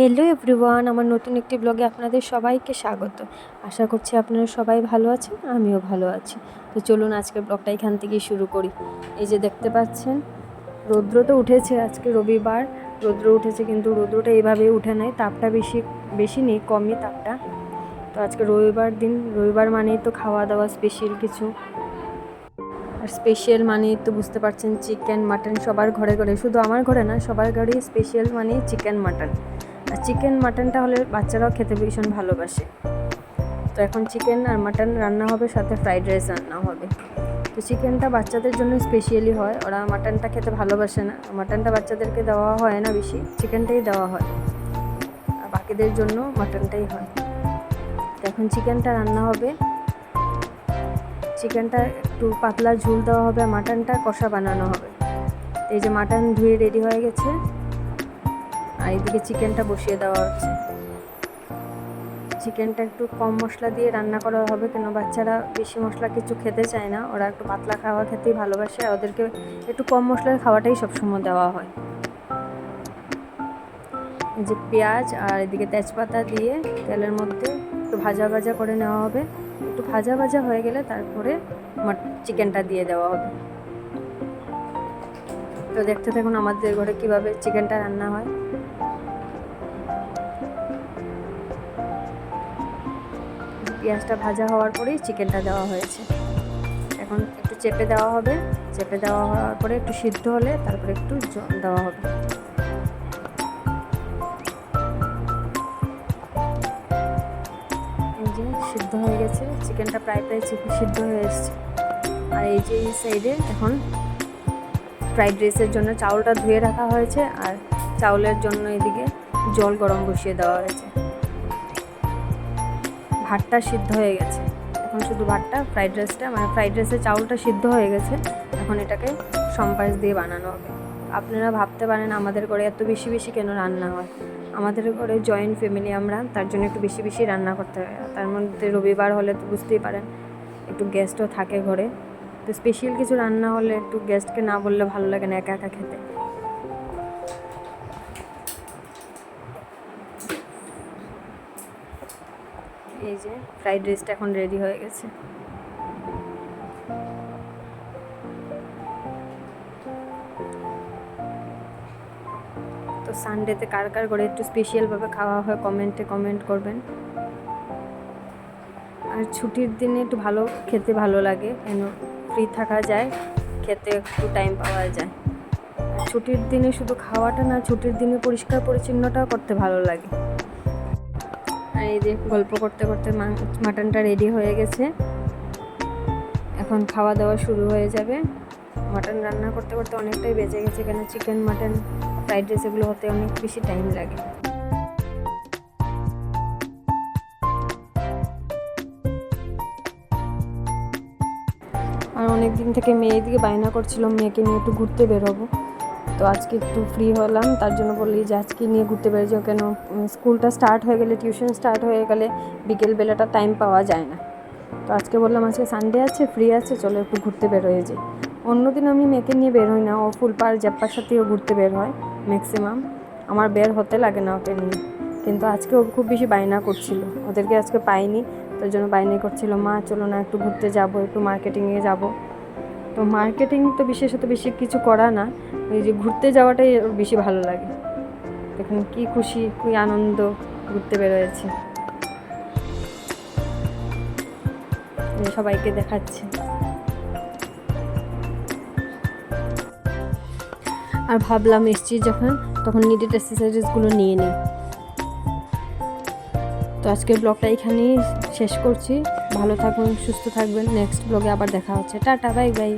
Hello everyone আমার নতুন একটি ব্লগে আপনাদের সবাইকে স্বাগত। আশা করছি আপনারা সবাই ভালো আছেন, আমিও ভালো আছি। তো চলুন আজকের ব্লগটা এখান থেকেই শুরু করি। এই যে দেখতে পাচ্ছেন, রৌদ্র তো উঠেছে আজকে রবিবার। রৌদ্র উঠেছে কিন্তু রৌদ্রটা এইভাবেই উঠে নেয় তাপটা বেশি বেশি নেই, কমই তাপটা। তো আজকে রবিবার দিন, রবিবার মানেই তো খাওয়া দাওয়া স্পেশাল কিছু। আর স্পেশাল মানেই তো বুঝতে পারছেন চিকেন মাটন সবার ঘরে ঘরে। শুধু আমার ঘরে না, সবার ঘরেই স্পেশাল মানে চিকেন মাটন আর চিকেন মাটনটা হলে বাচ্চারাও খেতে ভীষণ ভালোবাসে। তো এখন চিকেন আর মাটন রান্না হবে, সাথে ফ্রাইড রাইস রান্না হবে। তো চিকেনটা বাচ্চাদের জন্য স্পেশালি হয়। ওরা মাটনটা খেতে ভালোবাসে না। মাটনটা বাচ্চাদেরকে দেওয়া হয় না বেশি, চিকেনটাই দেওয়া হয়। আর বাকিদের জন্য মাটনটাই হয়। তো এখন চিকেনটা রান্না হবে। চিকেনটা একটু পাতলা ঝুল দেওয়া হবে মাটনটা কষা বানানো হবে। এই যে মাটন ধুয়ে রেডি হয়ে গেছে। আর এদিকে চিকেনটা বসিয়ে দেওয়া হচ্ছে। চিকেনটা একটু কম মশলা দিয়ে রান্না করা হবে কেন? বাচ্চারা বেশি মশলা কিছু খেতে চায় না। ওরা একটু পাতলা খাওয়া খেতেই ভালোবাসে। আর ওদেরকে একটু কম মশলার খাওয়াটাই সবসময় দেওয়া হয়। যে পেঁয়াজ আর এদিকে তেজপাতা দিয়ে তেলের মধ্যে একটু ভাজা ভাজা করে নেওয়া হবে। একটু ভাজা ভাজা হয়ে গেলে তারপরে চিকেনটা দিয়ে দেওয়া হবে। তো দেখতে থাকুন আমাদের ঘরে কীভাবে চিকেনটা রান্না হয়। পেঁয়াজটা ভাজা হওয়ার পরেই চিকেনটা দেওয়া হয়েছে। এখন একটু চেপে দেওয়া হবে। চেপে দেওয়া হওয়ার পরে একটু সিদ্ধ হলে তারপরে একটু জল দেওয়া হবে। যে সিদ্ধ হয়ে গেছে। চিকেনটা প্রায় প্রায় সিদ্ধ হয়ে এসছে। আর এই যে এই সাইডে এখন ফ্রাইড রাইসের জন্য চাউলটা ধুয়ে রাখা হয়েছে। আর চাউলের জন্য এদিকে জল গরম বসিয়ে দেওয়া হয়েছে। ভাতটা সিদ্ধ হয়ে গেছে। এখন শুধু ভাতটা ফ্রাইড রাইসটা মানে ফ্রাইড রাইসের চাউলটা সিদ্ধ হয়ে গেছে। এখন এটাকে সম্পাস দিয়ে বানানো হবে। আপনারা ভাবতে পারেন আমাদের ঘরে এত বেশি বেশি কেন রান্না হয়? আমাদের ঘরে জয়েন্ট ফ্যামিলি আমরা, তার জন্য একটু বেশি বেশি রান্না করতে হয়। তার মধ্যে রবিবার হলে তো বুঝতেই পারেন, একটু গেস্টও থাকে ঘরে। তো স্পেশাল কিছু রান্না হলে একটু গেস্টকে না বললে ভালো লাগে না একা একা খেতে। এই যে ফ্রাইড রাইসটা এখন রেডি হয়ে গেছে। তো সানডেতে কার কার করে একটু স্পেশালভাবে খাওয়া হয় কমেন্টে কমেন্ট করবেন। আর ছুটির দিনে একটু ভালো, খেতে ভালো লাগে, কেন ফ্রি থাকা যায়, খেতে একটু টাইম পাওয়া যায়। ছুটির দিনে শুধু খাওয়াটা না, ছুটির দিনে পরিষ্কার পরিচ্ছন্নটাও করতে ভালো লাগে। আর এই যে গল্প করতে করতে মাটনটা রেডি হয়ে গেছে। এখন খাওয়া দাওয়া শুরু হয়ে যাবে। মাটন রান্না করতে করতে অনেকটাই বেঁচে গেছে, কেন চিকেন মাটন ফ্রাইড রাইস এগুলো হতে অনেক বেশি টাইম লাগে। আর অনেক দিন থেকে মেয়ে দিকে বায়না করছিল, মেয়েকে নিয়ে একটু ঘুরতে বেরোবো। তো আজকে একটু ফ্রি হলাম, তার জন্য বললি যে আজকে নিয়ে ঘুরতে বেরোছো কেন? স্কুলটা স্টার্ট হয়ে গেলে টিউশন স্টার্ট হয়ে গেলে বিকেলবেলাটা টাইম পাওয়া যায় না। তো আজকে বললাম, আজকে সানডে আছে ফ্রি আছে, চলো একটু ঘুরতে বের হয়ে যাই অন্যদিন আমি মেয়েকে নিয়ে বের হই না, ও ফুলপাড় জ্যাপ্পার সাথেও ঘুরতে বের হয় ম্যাক্সিমাম আমার বের হতে লাগে না ওকে নিয়ে। কিন্তু আজকে ও খুব বেশি বায়না করছিল, ওদেরকে আজকে পাইনি, তার জন্য বায়না করছিল, মা, চলো না একটু ঘুরতে যাব, একটু মার্কেটিংয়ে যাব। তো মার্কেটিং তো বিশেষত বেশি কিছু করা না। ওই যে ঘুরতে যাওয়াটাই ওর বেশি ভালো লাগে। দেখুন কি খুশি, কি আনন্দ ঘুরতে বেরোয়েছে। সবাইকে দেখাচ্ছে। আর ভাবলাম এসছি যখন, তখন নিডেড অ্যাক্সেসরিজগুলো নিয়ে নিই। তো আজকের ব্লগটা এখানেই শেষ করছি। ভালো থাকুন সুস্থ থাকবেন। নেক্সট ব্লগে আবার দেখা হচ্ছে। Tata bye bye